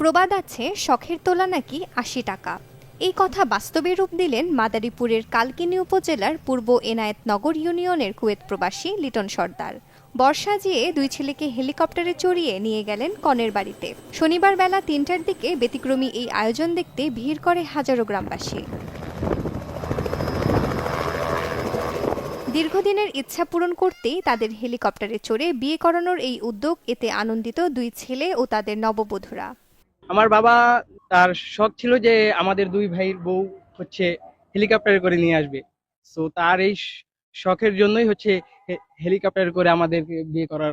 প্রবাদ আছে, শখের তোলা নাকি আশি টাকা। এই কথা বাস্তবে রূপ দিলেন মাদারীপুরের কালকিনি উপজেলার পূর্ব এনায়েতনগর ইউনিয়নের কুয়েত প্রবাসী লিটন সর্দার। বর্ষা জিয়ে দুই ছেলেকে হেলিকপ্টারে চড়িয়ে নিয়ে গেলেন কনের বাড়িতে। শনিবার বেলা তিনটার দিকে ব্যতিক্রমী এই আয়োজন দেখতে ভিড় করে হাজারো গ্রামবাসী। দীর্ঘদিনের ইচ্ছা পূরণ করতেই তাদের হেলিকপ্টারে চড়ে বিয়ে করানোর এই উদ্যোগ এতে আনন্দিত দুই ছেলে ও তাদের নববধূরা। আমার বাবা তার শখ ছিল যে আমাদের দুই ভাইয়ের বউ হচ্ছে হেলিকপ্টারে করে নিয়ে আসবে। তো তার এই শখের জন্যই হচ্ছে হেলিকপ্টার করে আমাদেরকে বিয়ে করার।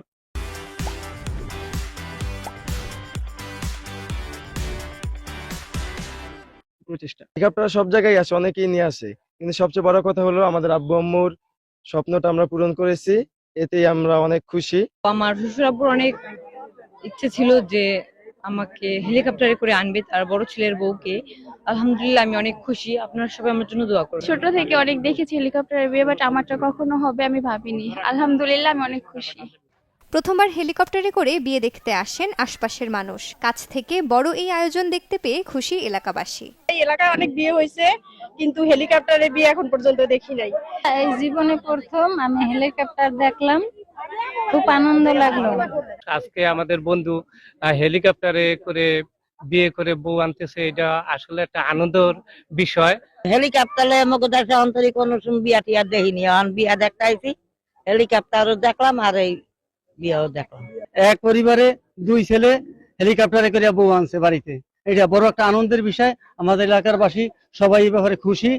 প্রচেষ্টা হেলিকপ্টার সব জায়গায় আছে অনেকেই নিয়ে আসে। কিন্তু সবচেয়ে বড় কথা হলো আমাদের আব্বু আম্মুর স্বপ্নটা আমরা পূরণ করেছি। এতেই আমরা অনেক খুশি। আমার শ্বশুরাব্বুর অনেক ইচ্ছে ছিল যে আমাকে হেলিকপ্টারে করে আনবে তার বড় ছেলের বউকে। আলহামদুলিল্লাহ আমি অনেক খুশি। আপনারা সবাই আমার জন্য দোয়া করুন ছোট থেকে অনেক দেখেছি হেলিকপ্টারের বিয়ে বাট আমারটা কখনো হবে আমি ভাবিনি। আলহামদুলিল্লাহ আমি অনেক খুশি। প্রথমবার হেলিকপ্টারে করে বিয়ে দেখতে আসেন আশপাশের মানুষ। কাছ থেকে বড় এই আয়োজন দেখতে পেয়ে খুশি এলাকাবাসী। এই এলাকায় অনেক বিয়ে হয়েছে কিন্তু হেলিকপ্টারে বিয়ে এখন পর্যন্ত দেখি নাই। এই জীবনে প্রথম আমি হেলিকপ্টার দেখলাম। খুব আনন্দ লাগল। আজকে আমাদের বন্ধু হেলিকপ্টারে করে বিয়ে করে বউ আনতেছে এটা আসলে একটা আনন্দের বিষয়। হেলিকপ্টারে আমাকে দেশে অন্তরিক সময় বিয়া টিয়া দেখিনি। এখন বিয়া দেখতে আইছি হেলিকপ্টারও দেখলাম আর এই বিয়াও দেখলাম। এক পরিবারে দুই ছেলে হেলিকপ্টারে করে বউ আনছে বাড়িতে। এটা বড় একটা আনন্দের বিষয়। আমাদের এলাকার বাসী সবাই এই ব্যাপারে খুশি।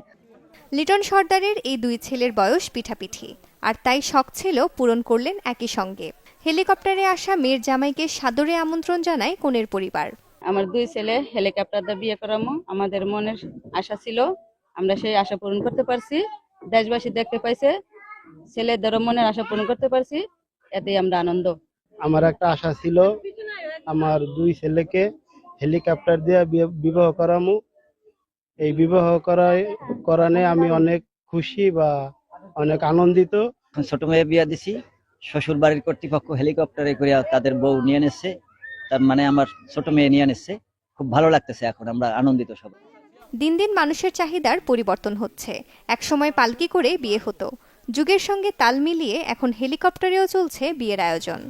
লিটন সর্দারের এই দুই ছেলের বয়স পিঠাপিঠি। আর তাই শখ ছিল পূরণ করলেন একই সঙ্গে। হেলিকপ্টারে আসা মেয়ের জামাইকে সাদরে আমন্ত্রণ জানায় কনের পরিবার। আমার দুই ছেলে হেলিকপ্টার দিয়ে বিয়ে করামো আমাদের মনের আশা ছিল আমরা সেই আশা পূরণ করতে পারছি দেশবাসী দেখতে পাইছে ছেলেদেরও মনের আশা পূরণ করতে পারছি এতেই আমরা আনন্দ। আমার একটা আশা ছিল আমার দুই ছেলেকে হেলিকপ্টার দিয়ে বিবাহ করামু। এই বিবাহ করায় করানে আমি অনেক খুশি বা অনেক আনন্দিত। ছোট মেয়ে বিয়া দিছি। শ্বশুর বাড়ির কর্তৃপক্ষ হেলিকপ্টারে করে তাদের বউ নিয়ে নিচ্ছে তার মানে আমার ছোট মেয়ে নিয়ে নিচ্ছে খুব ভালো লাগতেছে এখন, আমরা আনন্দিত সব দিন দিন মানুষের চাহিদার পরিবর্তন হচ্ছে। একসময় পালকি করে বিয়ে হতো। যুগের সঙ্গে তাল মিলিয়ে এখন হেলিকপ্টারেও চলছে বিয়ের আয়োজন।